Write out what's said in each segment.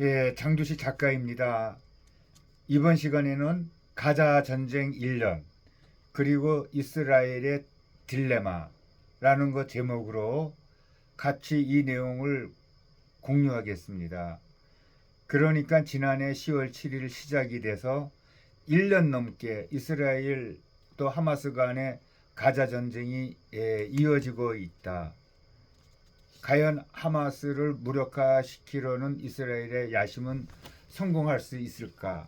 예, 장두시 작가입니다. 이번 시간에는 가자 전쟁 1년 그리고 이스라엘의 딜레마라는 것 제목으로 같이 이 내용을 공유하겠습니다. 그러니까 지난해 10월 7일 시작이 돼서 1년 넘게 이스라엘 또 하마스 간의 가자 전쟁이 예, 이어지고 있다. 과연 하마스를 무력화시키려는 이스라엘의 야심은 성공할 수 있을까?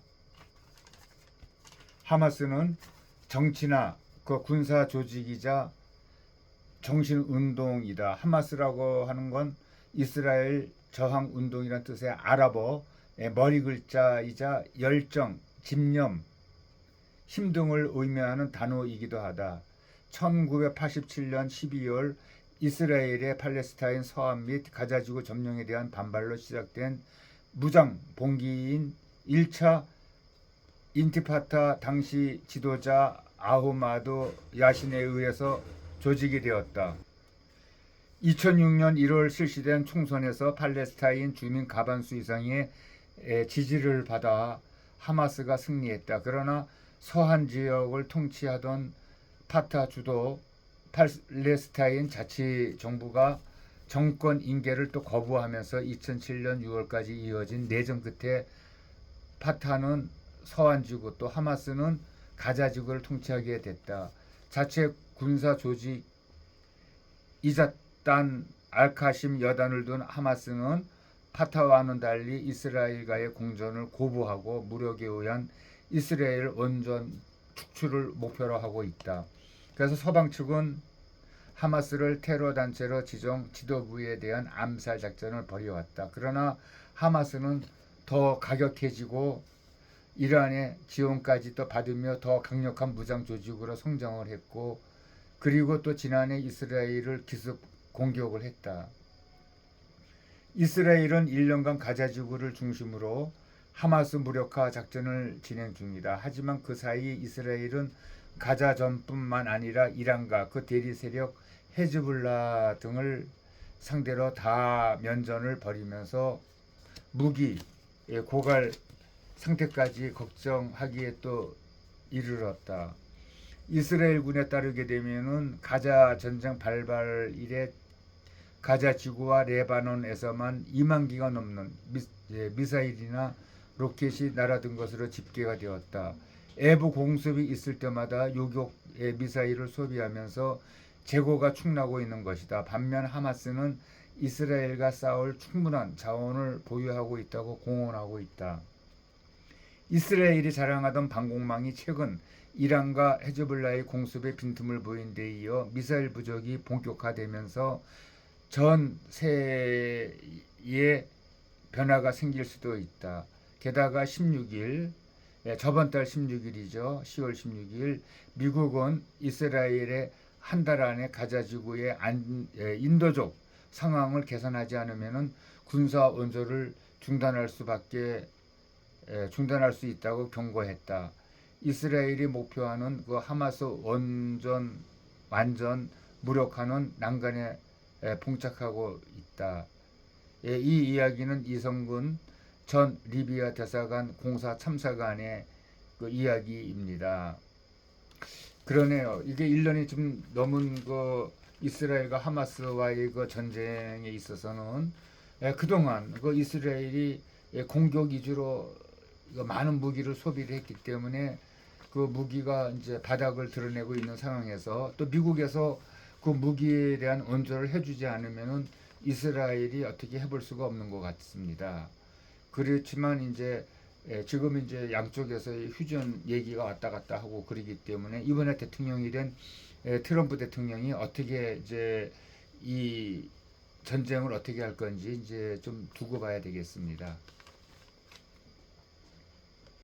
하마스는 정치나 그 군사 조직이자 정신 운동이다. 하마스라고 하는 건 이스라엘 저항 운동이라는 뜻의 아랍어 머리 글자이자 열정, 집념, 힘 등을 의미하는 단어이기도 하다. 1987년 12월 이스라엘의 팔레스타인 서안 및 가자지구 점령에 대한 반발로 시작된 무장 봉기인 1차 인티파타 당시 지도자 아후마드 야신에 의해서 조직이 되었다. 2006년 1월 실시된 총선에서 팔레스타인 주민 가반수 이상의 에, 지지를 받아 하마스가 승리했다. 그러나 서한 지역을 통치하던 파타 주도 팔레스타인 자치 정부가 정권 인계를 또 거부하면서 2007년 6월까지 이어진 내전 끝에 파타는 서한 지구 또 하마스는 가자 지구를 통치하게 됐다. 자체 군사 조직 이자단 알카심 여단을 둔 하마스는 파타와는 달리 이스라엘과의 공전을 고부하고 무력에 의한 이스라엘 원전 축출을 목표로 하고 있다. 그래서 서방 측은 하마스를 테러 단체로 지정 지도부에 대한 암살 작전을 벌여왔다. 그러나 하마스는 더 가격해지고 이란의 지원까지 또 받으며 더 강력한 무장 조직으로 성장을 했고 그리고 또 지난해 이스라엘을 기습 공격을 했다. 이스라엘은 1년간 가자 지구를 중심으로 하마스 무력화 작전을 진행 중이다. 하지만 그 사이 이스라엘은 가자 전뿐만 아니라 이란과 그 대리 세력 헤즈블라 등을 상대로 다 면전을 벌이면서 무기 예, 고갈 상태까지 걱정하기에 또 이르렀다. 이스라엘군에 따르게 되면은 가자 전쟁 발발 이래 가자 지구와 레바논에서만 2만 기가 넘는 미, 예, 미사일이나 로켓이 날아든 것으로 집계가 되었다. 애부 공습이 있을 때마다 요격의 미사일을 소비하면서 재고가 축나고 있는 것이다. 반면 하마스는 이스라엘과 싸울 충분한 자원을 보유하고 있다고 공언하고 있다. 이스라엘이 자랑하던 방공망이 최근 이란과 헤즈볼라의 공습에 빈틈을 보인 데 이어 미사일 부족이 본격화되면서 전 세계에 변화가 생길 수도 있다. 게다가 16일 예, 저번 달 16일이죠. 10월 16일 미국은 이스라엘의 한 달 안에 가자 지구의 안, 예, 인도적 상황을 개선하지 않으면은 군사 원조를 중단할 수밖에 예, 중단할 수 있다고 경고했다. 이스라엘이 목표하는 그 하마스 원전 완전 무력화는 난간에 예, 봉착하고 있다. 예, 이 이야기는 이성근 전 리비아 대사관 공사 참사관의 그 이야기입니다. 그러네요. 이게 1년이 좀 넘은 그 이스라엘과 하마스와의 그 전쟁에 있어서는 예, 그동안 그 이스라엘이 예, 공격 위주로 그 많은 무기를 소비를 했기 때문에 그 무기가 이제 바닥을 드러내고 있는 상황에서 또 미국에서 그 무기에 대한 원조를 해주지 않으면은 이스라엘이 어떻게 해볼 수가 없는 것 같습니다. 그렇지만 이제 예, 지금 이제 양쪽에서의 휴전 얘기가 왔다 갔다 하고 그러기 때문에 이번에 대통령이 된 예, 트럼프 대통령이 어떻게 이제 이 전쟁을 어떻게 할 건지 이제 좀 두고 봐야 되겠습니다.